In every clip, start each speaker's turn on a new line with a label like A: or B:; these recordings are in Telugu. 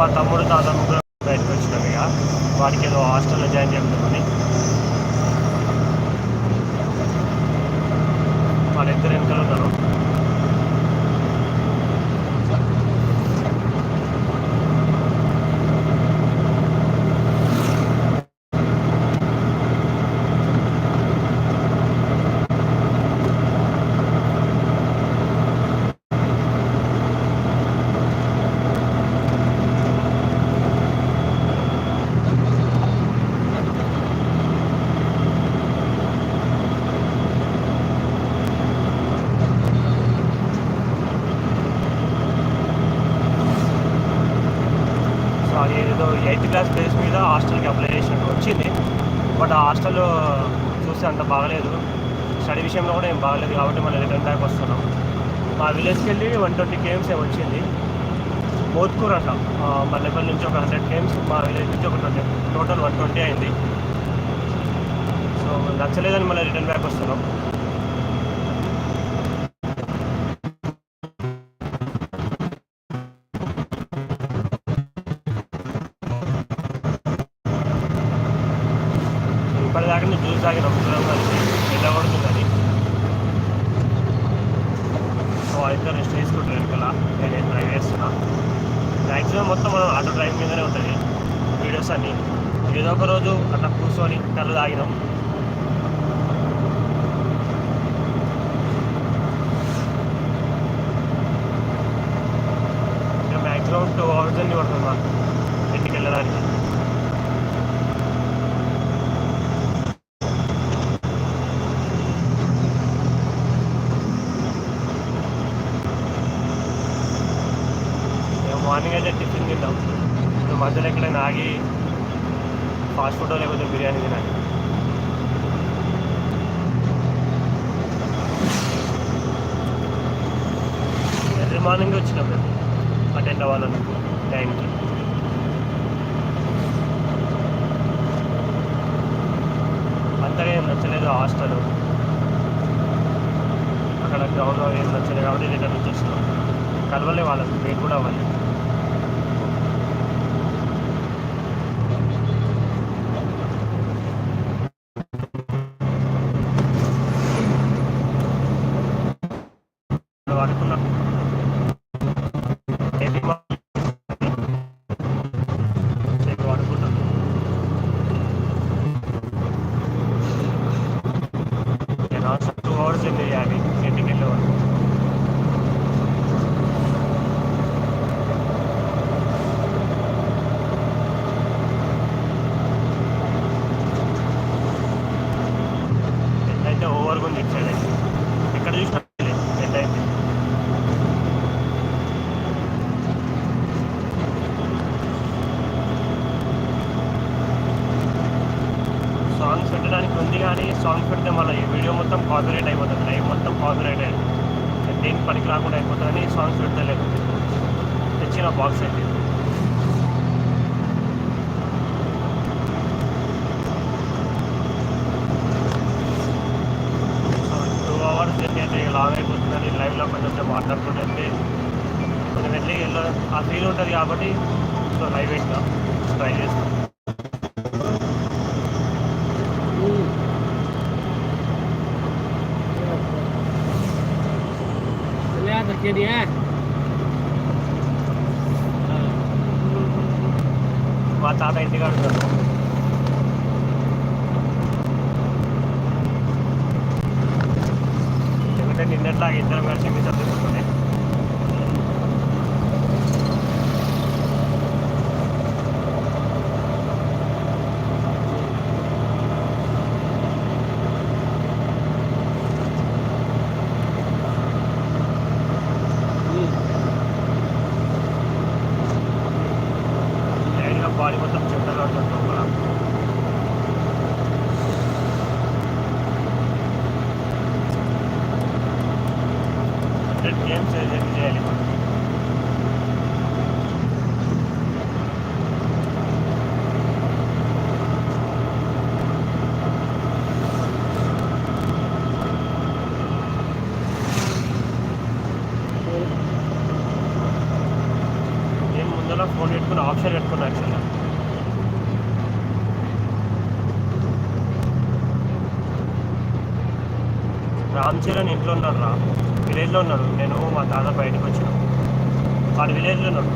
A: మా తమ్ముడు తాత ముగ్గురు బయటకు వచ్చినాం ఇక. వాడికి ఏదో హాస్టల్లో జాయిన్ చేద్దామని వాళ్ళిద్దరు వెనకాల ఉన్నారు సో అది ఏదో ఎయిత్ క్లాస్ బేస్ మీద హాస్టల్కి అప్లై చేసినట్టు వచ్చింది. బట్ ఆ హాస్టల్ చూస్తే అంత బాగలేదు. స్టడీ విషయంలో కూడా ఏం బాగలేదు కాబట్టి మళ్ళీ రిటర్న్ బ్యాక్ వస్తున్నాం. మా విలేజ్కి వెళ్ళి వన్ ట్వంటీ కేమ్స్ ఏమి వచ్చింది. మోత్కూర్ అంట. మల్లెపల్లి నుంచి ఒక హండ్రెడ్ కేమ్స్ మా విలేజ్ నుంచి ఒక ట్వంటీ టోటల్ వన్ ట్వంటీ అయింది. సో నచ్చలేదని మళ్ళీ రిటర్న్ బ్యాక్ వస్తున్నాం. ఇప్పటిదాకా నేను జ్యూస్ తాగిన ముగ్గురం కలిసి సో అయితే రెస్ట్ తీసుకుంటారు వెనకాల నేను డ్రైవ్ చేస్తున్నా? మ్యాక్సిమం మొత్తం మనం ఆటో డ్రైవ్ మీదనే ఉంటుంది. వీడియోస్ అన్నీ. ఏదో ఒక రోజు అట్లా కూర్చొని కళ్ళు తాగినాం. మ్యాక్సిమం టూ అవర్స్ అన్నీ పడుతుంది? మాకు ఇంటికి వెళ్ళడానికి మేము మార్నింగ్ అయితే టిఫిన్ తిన్నాం ఇప్పుడు మధ్యలో ఎక్కడైనా ఆగి ఫాస్ట్ ఫుడ్ లేకపోతే బిర్యానీ తినాలి. ఎర్లీ మార్నింగ్ వచ్చినాం మేము. అటెండ్ అవ్వాలని టైంకి. అంతగా ఏం నచ్చలేదు హాస్టల్. అక్కడ గ్రౌండ్లో ఏం నచ్చలేదు కాబట్టి రిటర్న్ వచ్చేసినాం. కలవలే వాళ్ళకి మేము కూడా అవ్వాలి అనుకున్నా ఏంటి మా- చెప్పి వాడుకున్నాం నేను టూ అవర్స్ వెళ్ళి అది ఇంటికి వెళ్ళేవాడు ఎండ అయితే ఓవర్గా ఉంది ఇటు సైడ్ అయితే ఎక్కడ చూసినా ఎండ అయితే సాంగ్స్ పెట్టడానికి ఉంది కానీ సాంగ్స్ పెడితే మళ్ళీ ఈ వీడియో మొత్తం కాపీరైట్ అయిపోతుంది. లైవ్ మొత్తం కాపీరైట్ అయ్యింది దేనికి పనికి రాకుండా అయిపోతుందని సాంగ్స్ పెట్టలేదు తెచ్చిన బాక్స్ అయితే. సో టూ అవర్స్ జర్నీ అయితే లాంగ్ అయిపోతుందని లైవ్లో కొంచెం మాట్లాడుతుంటే కొంచెం వెళ్ళి ఆ ఫీల్ ఉంటుంది కాబట్టి సో లైవ్ వేసినా ట్రై చేస్తాం.
B: Lihat kerja dia.
A: మా తాత ఇంటికి అడుగుతారు ఎందుకంటే నిన్నట్లాగా ఇద్దరం కలిసి మీ చదువుకుంటుంది లైట్గా బాడీ మొత్తం చెమటలు పడుతుంది లోపల హండ్రెడ్ గేమ్స్ ఎన్ని చేయాలి మనం ఏం ముందర ఫోన్ పెట్టుకున్న ఆప్షన్ పెట్టుకున్నా యాక్చువల్గా రామ్ చరణ్ ఇంట్లో ఉన్నాడు రా. విలేజ్లో ఉన్నాడు. నేను మా తాత బయటకు వచ్చిన. వాడు విలేజ్లో ఉన్నాడు.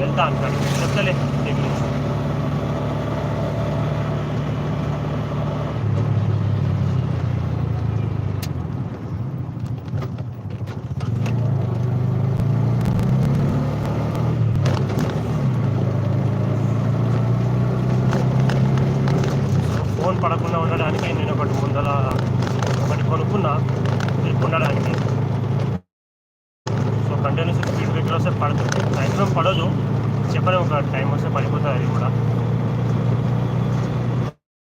A: వెళ్తా అంటాడు. చెప్తలే నీకు గురించి ఫోన్ పడకుండా ఉండడానికి నేను ఒకటి ముందల ఒకటి కొనుక్కున్నా గ్రిప్ ఉండడానికి సో కంటిన్యూస్ స్పీడ్ బ్రేకర్ వస్తే పడుతుంది మ్యాక్సిమం పడదు చెప్పని ఒక టైం వస్తే పడిపోతుంది అది కూడా.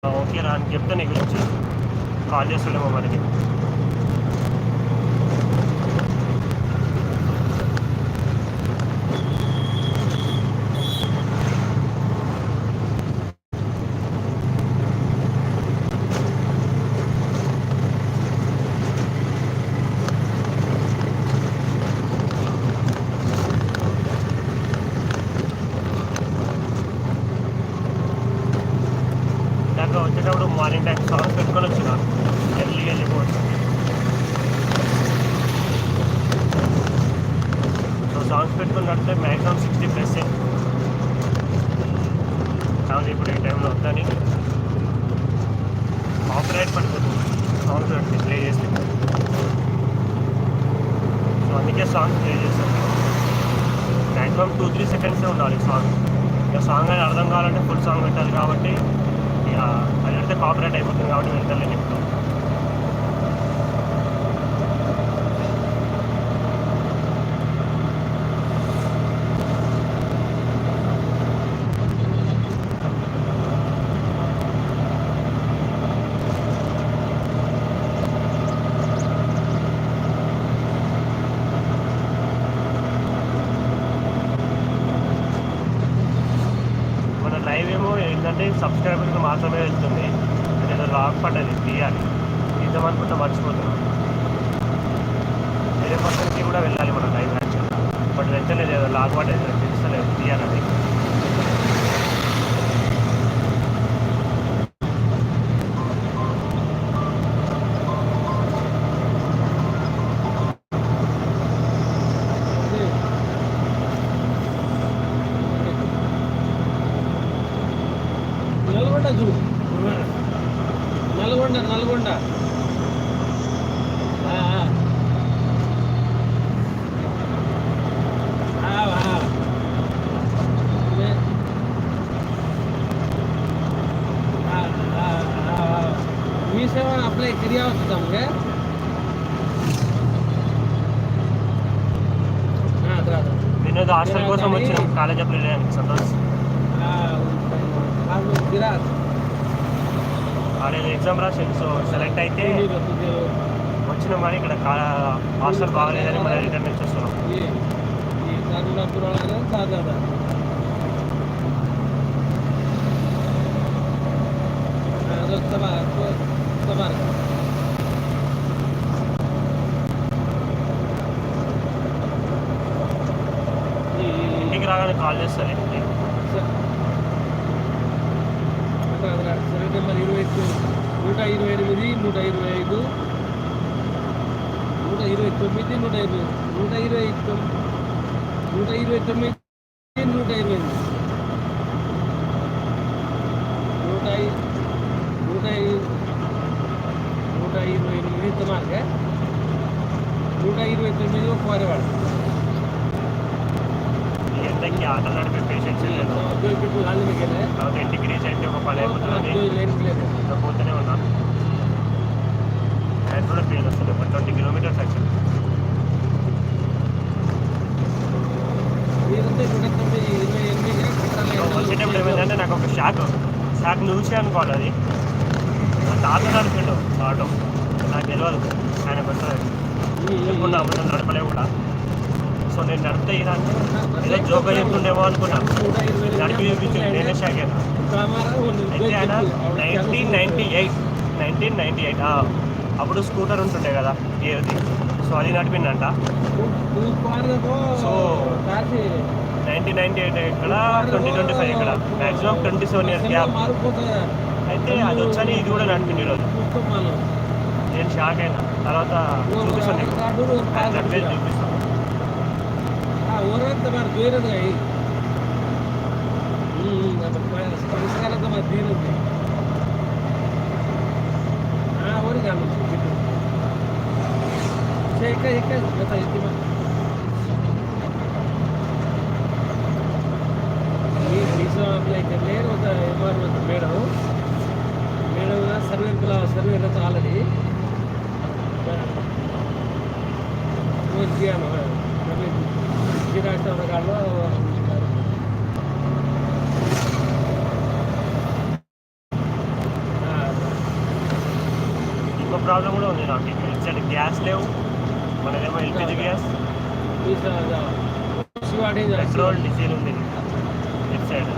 A: ఓకే రా అని చెప్తే నీ గురించి కాల్ చేస్తాడేమో మనకి ఇందాక వచ్చేటప్పుడు మార్నింగ్ టైం సాంగ్స్ పెట్టుకొని వచ్చిన ఎర్లీగా వెళ్ళిపోవచ్చు సో సాంగ్స్ పెట్టుకుని నడితే మ్యాక్సిమం సిక్స్టీ ప్లస్ కాబట్టి ఇప్పుడు ఈ టైంలో వద్దని ఆఫ్ పడుతుంది పడిపోతుంది. సాంగ్స్ పెట్టి ప్లే చేస్తే. సో అందుకే సాంగ్స్ ప్లే చేస్తాను మ్యాక్సిమం టూ త్రీ సెకండ్సే ఉండాలి సాంగ్ ఇక సాంగ్ అని అర్థం కావాలంటే ఫుల్ సాంగ్ పెట్టాలి కాబట్టి ఇక అది పెడితే కాపరేట్ అయిపోతుంది కాబట్టి వెళ్తాను ఇప్పుడు మన లైవ్ అంటే ఏంటంటే సబ్స్క్రైబర్కి మాత్రమే వెళ్తుంది నేను లాక్ పడ్డది తీయాలి. తీద్దామనుకుంటే మర్చిపోతున్నాను వేరే పర్సన్కి కూడా వెళ్ళాలి మనం లైవ్ యాక్చువల్గా బట్ వెళ్తలేదు ఏదో లాక్ పడ్డది తెలుస్తలేదు తీయాలని వచ్చినాం కాలేజ్ అప్లై చేయడానికి సంతోష్
B: हाँ गिरा
A: కాలేజ్ ఎగ్జామ్ రాసి సో సెలెక్ట్ అయితే వచ్చినాం కానీ ఇక్కడ కా- హాస్టల్ బాగలేదని మళ్ళీ రిటర్న్ వచ్చేస్తున్నాం
B: ये ये
A: ఇంటికి రాగానే కాల్
B: సరే నెంబర్ ఇరవై నూట ఇరవై ఎనిమిది నూట ఇరవై ఐదు నూట ఇరవై తొమ్మిది నూట ఇరవై నూట ఇరవై తొమ్మిది నూట ఇరవై తొమ్మిది నూట ఇరవై నూట ఐ- నూట నూట ఇరవై ఎనిమిది తమాకే నూట ఇరవై తొమ్మిది ఒక
A: ఎంతకి ఆటలు నడిపే పేషెంట్స్ తర్వాత ఇంటికి రీచ్ అయితే ఒక పని అయిపోతుంది. పోతూనే ఉన్నాను అది కూడా పెయిన్ వస్తుంది ఒక ట్వంటీ కిలోమీటర్స్
B: యాక్చువల్
A: వచ్చేటప్పుడు ఏమైందంటే నాకు ఒక షాక్ షాక్ చూసి అనుకోవాలి అది. తాత నడిపిండు ఆటో. నాకు తెలియదు ఆయన కొత్త ఇప్పుడు నా అబద్ధం నడపలే కూడా సో నేను నడిపితే ఇలా ఏదో జోగా చెప్తుండేమో అనుకున్నా. నడిపి చూపించింది నేనే షాక్ అయినా అయితే ఆయన nineteen ninety eight nineteen ninety eight అప్పుడు స్కూటర్ ఉంటుండే కదా ఏది? సో అది నడిపిందంట.
B: సో
A: నైన్టీన్ నైన్టీ ఎయిట్ ఇక్కడ ట్వంటీ ట్వంటీ ఫైవ్ ఇక్కడ. Maximum twenty seven years
B: gap
A: అయితే అది వచ్చని ఇది కూడా నడిపింది ఈరోజు. నేను షాక్ అయినా. తర్వాత చూపిస్తాను నీకు. చూపిస్తాను.
B: పరిసరాలంతా మరి దూరదు పరిసరాలంతా మరి దూరదు ఊరి కాదు ఇక్కడ ఇక్కడ గత ఇది అప్లై లేరు ఒక ఎన్వైర్మెంట్ మేడం. మేడం సర్వే పిల్ల సర్వే ఆల్రెడీ.
A: ఇంకో ప్రాబ్లం కూడా ఉంది నాకు. ఇక్కడ గ్యాస్ లేవు. మనదేమో ఎల్పిజి గ్యాస్. పెట్రోల్ డీజిల్ ఉంది. Left
B: side.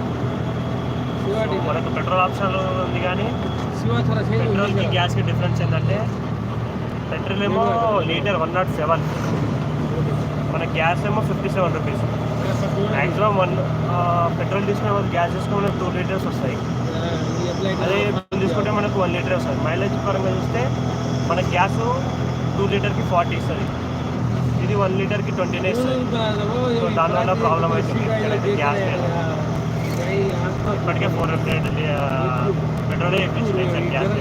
A: మనకు పెట్రోల్ ఆప్షన్ ఉంది కానీ పెట్రోల్కి గ్యాస్కి డిఫరెన్స్ ఏంటంటే పెట్రోల్ ఏమో లీటర్ వన్ నాట్ సెవెన్. మన గ్యాస్ ఏమో fifty seven rupees. Maximum one petrol తీసుకునే వాళ్ళు గ్యాస్ తీసుకునే మనకు టూ లీటర్స్ వస్తాయి. అదే తీసుకుంటే మనకు వన్ లీటర్ వస్తుంది మైలేజ్ పరంగా చూస్తే మన గ్యాస్ టూ లీటర్కి ఫార్టీ ఇస్తుంది. ఇది వన్ లీటర్కి ట్వంటీనే ఇస్తుంది. సో దానివల్ల ప్రాబ్లం అవుతుంది. ఇక్కడైతే గ్యాస్ ఇప్పటికే ఫోర్ హండ్రెడ్ పెట్రోలే ఎక్కించినాయి గ్యాస్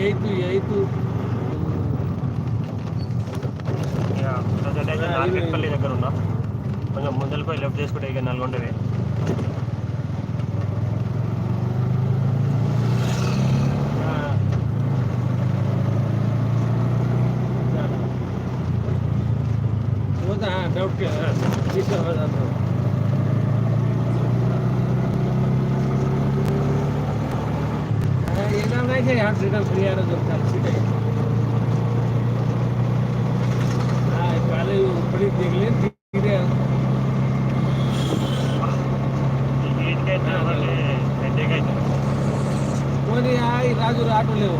A: ఎయిట్
B: ఎయిత్ ఎయిత్.
A: ఎందుకంటే అయితే నాలుగేపల్లి దగ్గర ఉన్నాం కొంచెం ముందలపై లెఫ్ట్ చేసుకుంటే ఇక నల్గొండవి
B: డౌట్ తీసుకోవాలి ಏನಾಗೈತೆ ఫ్రీ ಸೀಟಲ್ಲಿ ಫ್ರೀ अभी देख लें धीरे
A: कोई આ રાજુ આટો લેવો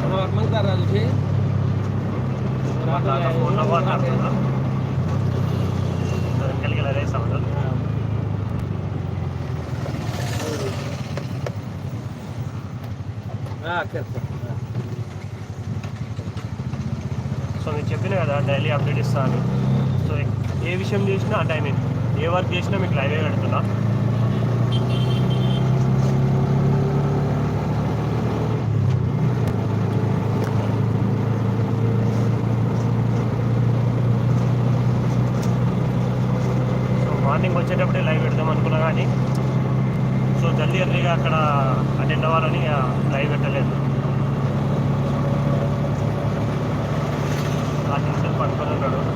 A: તમારા મલકા
B: રાજુ છે
A: సో మీకు చెప్పిన కదా డైలీ అప్డేట్ ఇస్తాను సో ఏ విషయం చేసినా అంటే ఐ మీన్ ఏ వర్క్ చేసినా మీకు లైవే పెడుతున్నా. సో మార్నింగ్ వచ్చేటప్పుడే లైవ్ పెడదాం అనుకున్నా కానీ సో జల్దీ ఎర్లీగా అక్కడ అటెండ్ అవ్వాలని లైవ్ పెట్టలేదు. 等等等等。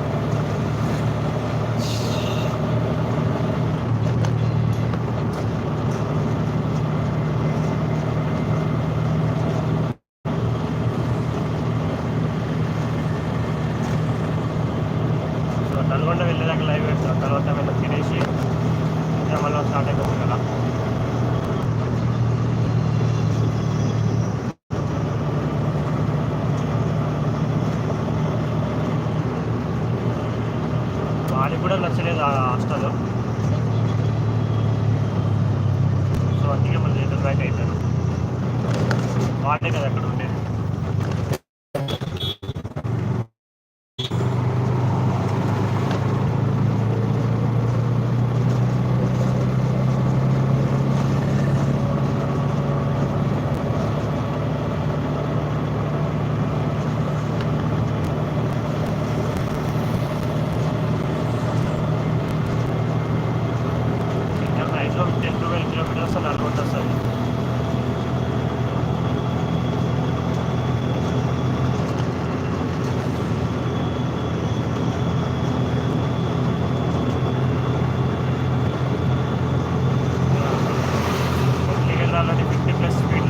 A: another depressive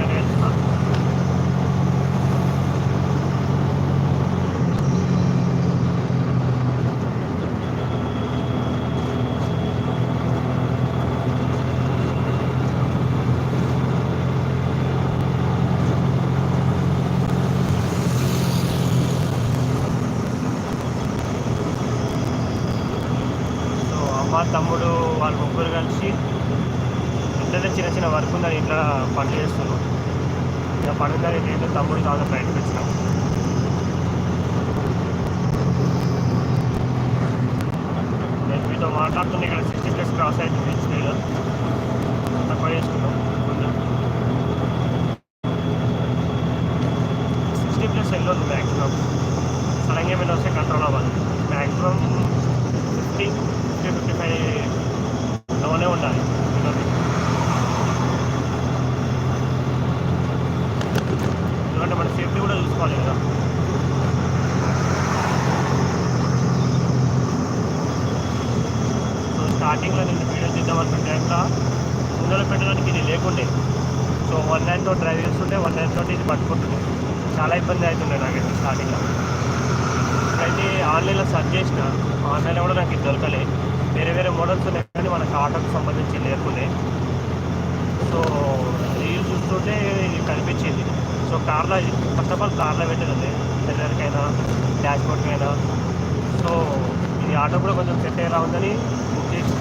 A: ఇక పనుందని నేను తమ్ముడు కాదు బయటకు వచ్చినాం నేను మీతో మాట్లాడుతున్నా ఇక్కడ సిక్స్టీ ప్లస్ క్రాస్ అవుతుంది స్పీడ్ తక్కువ చేసుకున్నాం కొంచెం సిక్స్టీ ప్లస్ వెళ్ళొద్దు మ్యాక్సిమం సడన్గా ఏమైనా వస్తే కంట్రోల్ అవ్వాలి మ్యాక్సిమం ఫిఫ్టీ ఫిఫ్టీ ఫిఫ్టీ ఫైవ్లోనే ఉండాలి వెళ్ళొద్దు. ఎందుకంటే మన సేఫ్టీ కూడా చూసుకోవాలి కదా సో స్టార్టింగ్లో నేను వీడియో తీద్దాం అనుకున్న టైంలో ముందర పెట్టడానికి ఇది లేకుండే సో వన్ నైన్తో డ్రైవ్ చేస్తుంటే వన్ నైన్ తోటి ఇది పట్టుకుంటుంది. చాలా ఇబ్బంది అవుతుండే నాకైతే స్టార్టింగ్లో అయితే ఆన్లైన్లో సెర్చ్ చేసిన ఆన్లైన్లో కూడా నాకు ఇది దొరకలే. వేరే వేరే మోడల్స్ ఉన్నాయి కానీ మనకు ఆటోకి సంబంధించి లేకునే. సో రీల్ చూస్తుంటే ఇది కనిపించింది. సో కార్లో ఫస్ట్ ఆఫ్ ఆల్ కార్లో పెట్టేది పిల్లలకైనా డాష్ బోర్డ్కైనా సో ఇది ఆటో కూడా కొంచెం సెట్ అయ్యేలా ఉందని బుక్ చేసి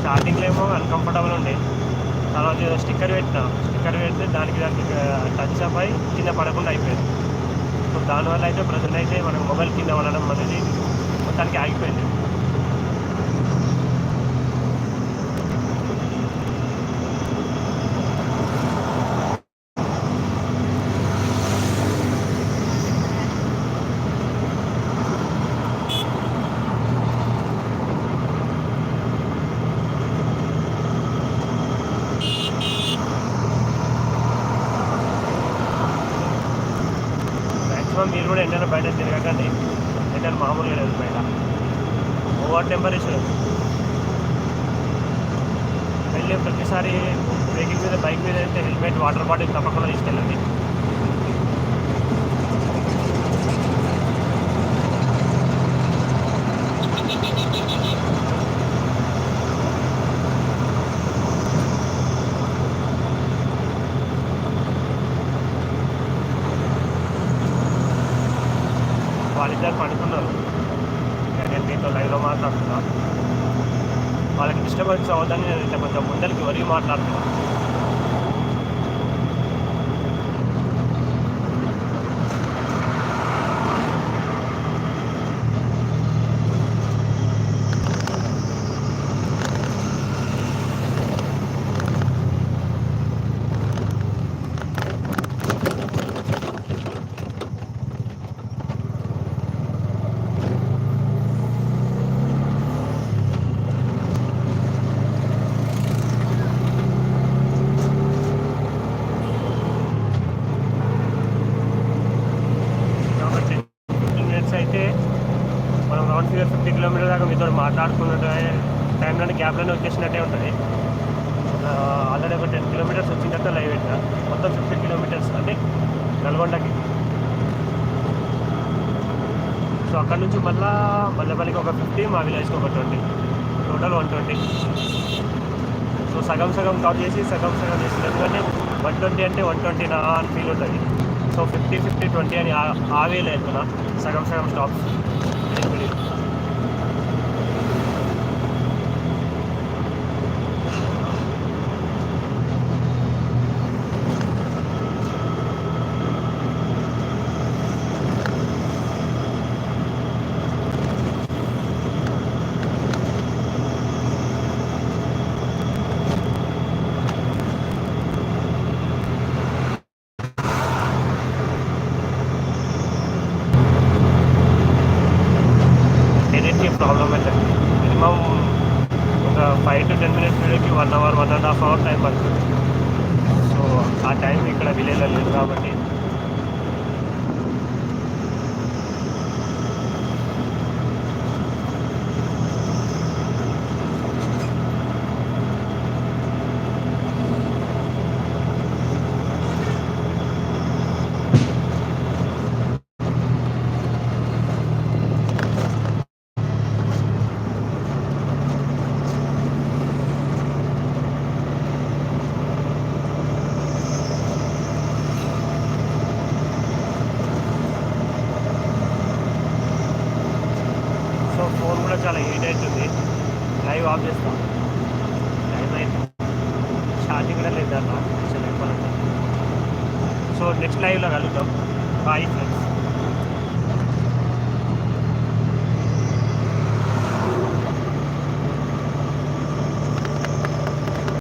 A: స్టార్టింగ్లో ఏమో అన్కంఫర్టబుల్ ఉండే. తర్వాత స్టిక్కర్ పెట్టినా. స్టిక్కర్ పెడితే దానికి దానికి టచ్ అప్ అయి కింద పడకుండా అయిపోయింది. సో దానివల్ల అయితే ప్రజెంట్ అయితే మనకు మొబైల్ కింద పడడం అనేది మొత్తానికి ఆగిపోయింది. తప్పకుండా తీసుకెళ్ళండి వాళ్ళిద్దరు పడుకున్నారు. నేను మీతో లైవ్లో మాట్లాడుతున్నా. వాళ్ళకి డిస్టర్బెన్స్ అవ్వదని నేను కొంచెం ముందరికి వరిగి మాట్లాడుతున్నాను కాబట్టి ఫిఫ్టీన్ మినిట్స్ అయితే మనం రౌండ్ ఫిగర్ ఫిఫ్టీ కిలోమీటర్ దాకా మీతో మాట్లాడుకున్నట్టు ఎప్పుడైనా వచ్చేసినట్టే ఉంటుంది. ఆల్రెడీ ఒక టెన్ కిలోమీటర్స్ వచ్చినట్టు లైవ్ పెట్టిన. మొత్తం ఫిఫ్టీ కిలోమీటర్స్ అంటే నల్గొండకి. సో అక్కడ నుంచి మళ్ళా మల్లెపల్లికి ఒక ఫిఫ్టీ మా విలేజ్కి ఒక twenty total one twenty so సగం సగం కవర్ చేసి సగం సగం చేసి ఎందుకంటే వన్ ట్వంటీ అంటే వన్ ట్వంటీ నా అని ఫీల్ ఉంటుంది. సో ఫిఫ్టీ ఫిఫ్టీ ట్వంటీ అని ఆ- ఆ వెళ్తున్నా సగం సగం స్టాప్స్ ఎడిట్కి ప్రాబ్లం